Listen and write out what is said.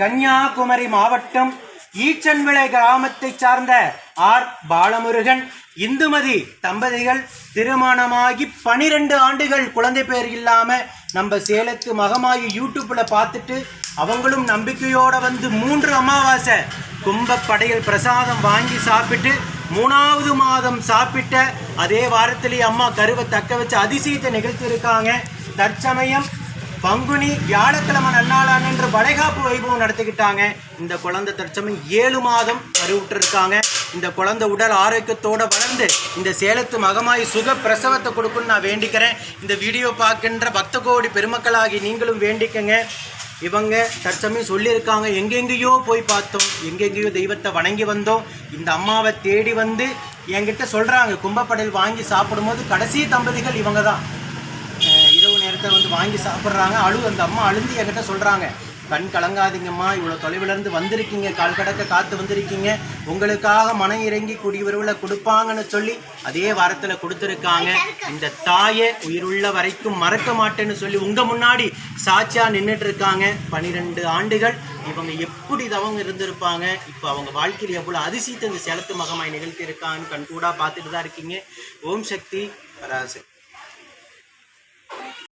கன்னியாகுமரி மாவட்டம் ஈச்சன்விளை கிராமத்தை சார்ந்த ஆர். பாலமுருகன். இந்துமதி தம்பதிகள் திருமணமாகி பனிரெண்டு ஆண்டுகள் குழந்தை பேர் இல்லாம நம்ம சேலத்து மகமாயி யூடியூப்ல பார்த்துட்டு அவங்களும் நம்பிக்கையோட வந்து மூன்று அமாவாசை கும்பப்படையில் பிரசாதம் வாங்கி சாப்பிட்டு மூணாவது மாதம் சாப்பிட்ட அதே வாரத்திலேயே அம்மா கருவை தக்க வச்சு அதிசயத்தை நிகழ்த்தியிருக்காங்க. தற்சமயம் பங்குனி வியாழக்கிழமை நன்னாளான் என்று வளைகாப்பு வைபவம் நடத்திக்கிட்டாங்க. இந்த குழந்தை தற்சமயம் ஏழு மாதம் கருவுற்றிருக்காங்க. இந்த குழந்தை உடல் ஆரோக்கியத்தோடு வளர்ந்து இந்த சேலத்து மகமாய் சுக பிரசவத்தை கொடுக்குன்னு நான் வேண்டிக்கிறேன். இந்த வீடியோ பார்க்கின்ற பக்த கோடி பெருமக்களாகி நீங்களும் வேண்டிக்கங்க. இவங்க தற்சமயம் சொல்லியிருக்காங்க. எங்கெங்கேயோ போய் பார்த்தோம். எங்கெங்கேயோ தெய்வத்தை வணங்கி வந்தோம். இந்த அம்மாவை தேடி வந்து என்கிட்ட சொல்கிறாங்க கும்பப்படையில் வாங்கி சாப்பிடும்போது கடைசி தம்பதிகள் இவங்க தான் இரவு நேரத்தில் வந்து வாங்கி சாப்பிட்றாங்க. அழு அந்த அம்மா அழுந்து என்கிட்ட சொல்கிறாங்க கண் கலங்காதீங்கம்மா. இவ்வளோ தொலைவிலேருந்து வந்திருக்கீங்க. கால் கடக்க காத்து வந்திருக்கீங்க. உங்களுக்காக மனம் இறங்கி குடியுறவில் கொடுப்பாங்கன்னு சொல்லி அதே வாரத்தில் கொடுத்துருக்காங்க. இந்த தாயை உயிருள்ள வரைக்கும் மறக்க மாட்டேன்னு சொல்லி உங்கள் முன்னாடி சாட்சியாக நின்றுட்டு இருக்காங்க பன்னிரெண்டு ஆண்டுகள் இவங்க எப்படி தவங்க இருந்திருப்பாங்க? இப்போ அவங்க வாழ்க்கையில் எவ்வளோ அதிசயத்தை இந்த சேலத்து மகமாய் நிகழ்த்தி இருக்கான்னு கண்கூடாக பார்த்துட்டு தான் இருக்கீங்க. ஓம் சக்தி பராசக்தி